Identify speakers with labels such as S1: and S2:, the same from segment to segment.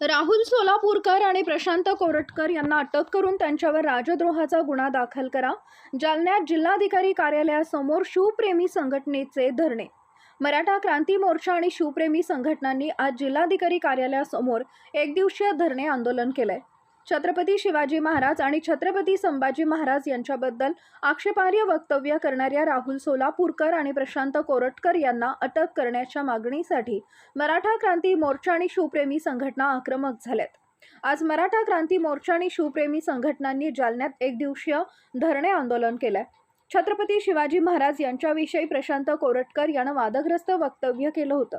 S1: राहुल सोलापूरकर आणि प्रशांत कोरटकर यांना अटक करून त्यांच्यावर राजद्रोहाचा गुन्हा दाखल करा. जालन्यात जिल्हाधिकारी कार्यालयासमोर शिवप्रेमी संघटनेचे धरणे. मराठा क्रांती मोर्चा आणि शिवप्रेमी संघटनांनी आज जिल्हाधिकारी कार्यालयासमोर एकदिवसीय धरणे आंदोलन केलंय. छत्रपती शिवाजी महाराज आणि छत्रपती संभाजी महाराज यांच्याबद्दल आक्षेपार्ह वक्तव्य करणाऱ्या राहुल सोलापूरकर आणि प्रशांत कोरटकर यांना अटक करण्याच्या मागणीसाठी मराठा क्रांती मोर्चा आणि शिवप्रेमी संघटना आक्रमक झाल्यात. आज मराठा क्रांती मोर्चा आणि शिवप्रेमी संघटनांनी जालन्यात एक दिवसीय धरणे आंदोलन केलंय. छत्रपती शिवाजी महाराज यांच्याविषयी प्रशांत कोरटकर यानं वादग्रस्त वक्तव्य केलं होतं.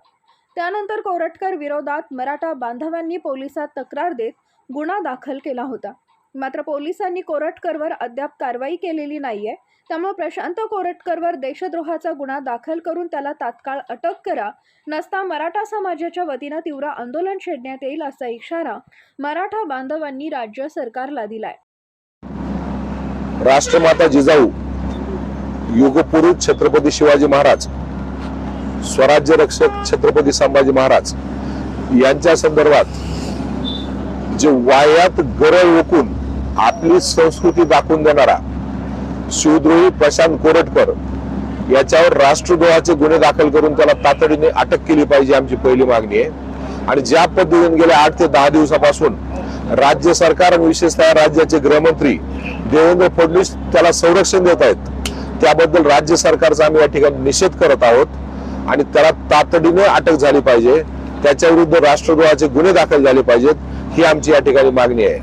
S1: त्यानंतर कोरटकर विरोधात मराठा बांधवांनी पोलिसात तक्रार देत गुन्हा दाखल केला होता. मात्र पोलिसांनी कोरटकरवर अद्याप कारवाई केलेली नाहीये. त्यामुळे प्रशांत कोरटकरवर देशद्रोहाचा गुन्हा दाखल करून त्याला तात्काळ अटक करा. नसता मराठा समाजाच्या वतीनं तीव्र आंदोलन छेडण्यात येईल असा इशारा मराठा बांधवांनी राज्य सरकारला दिलाय.
S2: राष्ट्रमाता जिजाऊ युगपुरुष छत्रपती शिवाजी महाराज स्वराज्य रक्षक छत्रपती संभाजी महाराज यांच्या संदर्भात जे वायात गरळ ओकून आपली संस्कृती दाखवून देणारा शिवद्रोही प्रशांत कोरटकर याच्यावर राष्ट्रद्रोहाचे गुन्हे दाखल करून त्याला तातडीने अटक केली पाहिजे आमची पहिली मागणी आहे. आणि ज्या पद्धतीने गेल्या आठ ते दहा दिवसापासून राज्य सरकार आणि विशेषतः राज्याचे गृहमंत्री देवेंद्र फडणवीस त्याला संरक्षण देत आहेत. त्याबद्दल राज्य सरकारचा आम्ही या ठिकाणी निषेध करत आहोत. आणि त्याला तातडीने अटक झाली पाहिजे. त्याच्या विरुद्ध राष्ट्रद्रोहाचे गुन्हे दाखल झाले पाहिजेत. ही आमची या ठिकाणी मागणी आहे.